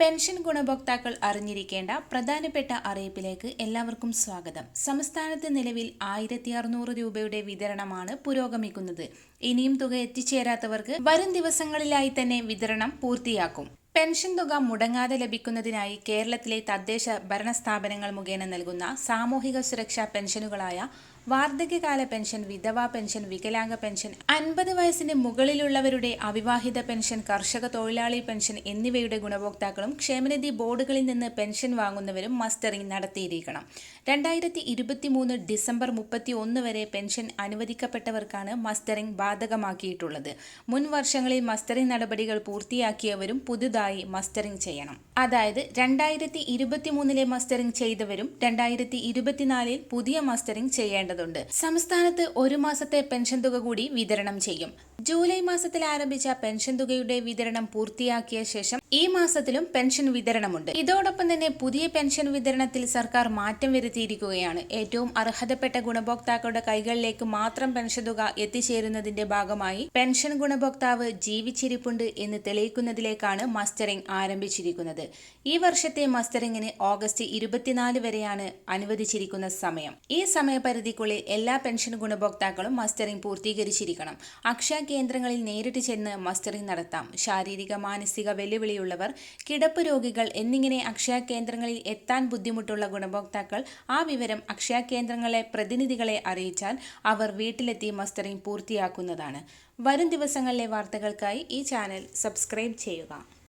Pension ഗുണഭോക്താക്കൾ അറിഞ്ഞിരിക്കേണ്ട പ്രധാനപ്പെട്ട അറിയിപ്പിലേക്ക് എല്ലാവർക്കും സ്വാഗതം. സംസ്ഥാനത്ത് നിലവിൽ ആയിരത്തി അറുന്നൂറ് രൂപയുടെ വിതരണമാണ് പുരോഗമിക്കുന്നത്. ഇനിയും തുക എത്തിച്ചേരാത്തവർക്ക് വരും ദിവസങ്ങളിലായി തന്നെ വിതരണം പൂർത്തിയാക്കും. പെൻഷൻ തുക മുടങ്ങാതെ ലഭിക്കുന്നതിനായി കേരളത്തിലെ തദ്ദേശ ഭരണ സ്ഥാപനങ്ങൾ മുഖേന നൽകുന്ന സാമൂഹിക സുരക്ഷാ പെൻഷനുകളായ വാർദ്ധക്യകാല പെൻഷൻ വിധവാ പെൻഷൻ വികലാംഗ പെൻഷൻ അൻപത് വയസ്സിന് മുകളിലുള്ളവരുടെ അവിവാഹിത പെൻഷൻ കർഷക തൊഴിലാളി പെൻഷൻ എന്നിവയുടെ ഗുണഭോക്താക്കളും ക്ഷേമനിധി ബോർഡുകളിൽ നിന്ന് പെൻഷൻ വാങ്ങുന്നവരും മസ്റ്ററിംഗ് നടത്തിയിരിക്കണം. രണ്ടായിരത്തി ഇരുപത്തി മൂന്ന് ഡിസംബർ മുപ്പത്തി ഒന്ന് വരെ പെൻഷൻ അനുവദിക്കപ്പെട്ടവർക്കാണ് മസ്റ്ററിംഗ് ബാധകമാക്കിയിട്ടുള്ളത്. മുൻ വർഷങ്ങളിൽ മസ്റ്ററിംഗ് നടപടികൾ പൂർത്തിയാക്കിയവരും പുതുതായി മസ്റ്ററിംഗ് ചെയ്യണം. അതായത് രണ്ടായിരത്തി ഇരുപത്തി മൂന്നിലെ മസ്റ്ററിംഗ് ചെയ്തവരും രണ്ടായിരത്തി ഇരുപത്തിനാലിൽ പുതിയ മസ്റ്ററിംഗ് ചെയ്യേണ്ടതുണ്ട്. സംസ്ഥാനത്ത് ഒരു മാസത്തെ പെൻഷൻ തുക കൂടി വിതരണം ചെയ്യും. ജൂലൈ മാസത്തിൽ ആരംഭിച്ച പെൻഷൻ തുകയുടെ വിതരണം പൂർത്തിയാക്കിയ ശേഷം ഈ മാസത്തിലും പെൻഷൻ വിതരണമുണ്ട്. ഇതോടൊപ്പം തന്നെ പുതിയ പെൻഷൻ വിതരണത്തിൽ സർക്കാർ മാറ്റം വരുത്തിയിരിക്കുകയാണ്. ഏറ്റവും അർഹതപ്പെട്ട ഗുണഭോക്താക്കളുടെ കൈകളിലേക്ക് മാത്രം പെൻഷൻ തുക എത്തിച്ചേരുന്നതിന്റെ ഭാഗമായി പെൻഷൻ ഗുണഭോക്താവ് ജീവിച്ചിരിപ്പുണ്ട് എന്ന് തെളിയിക്കുന്നതിലേക്കാണ് മസ്റ്ററിംഗ് ആരംഭിച്ചിരിക്കുന്നത്. ഈ വർഷത്തെ മസ്റ്ററിംഗിന് ഓഗസ്റ്റ് ഇരുപത്തിനാല് വരെയാണ് അനുവദിച്ചിരിക്കുന്ന സമയം. ഈ സമയപരിധിക്കുള്ളിൽ എല്ലാ പെൻഷൻ ഗുണഭോക്താക്കളും മസ്റ്ററിംഗ് പൂർത്തീകരിച്ചിരിക്കണം. അക്ഷയ കേന്ദ്രങ്ങളിൽ നേരിട്ട് ചെന്ന് മസ്റ്ററിംഗ് നടത്താം. ശാരീരിക മാനസിക വെല്ലുവിളിയുള്ളവർ കിടപ്പ് രോഗികൾ എന്നിങ്ങനെ അക്ഷയ കേന്ദ്രങ്ങളിൽ എത്താൻ ബുദ്ധിമുട്ടുള്ള ഗുണഭോക്താക്കൾ ആ വിവരം അക്ഷയ കേന്ദ്രങ്ങളെ പ്രതിനിധികളെ അറിയിച്ചാൽ അവർ വീട്ടിലെത്തി മസ്റ്ററിംഗ് പൂർത്തിയാക്കുന്നതാണ്. വരും ദിവസങ്ങളിലെ വാർത്തകൾക്കായി ഈ ചാനൽ സബ്സ്ക്രൈബ് ചെയ്യുക.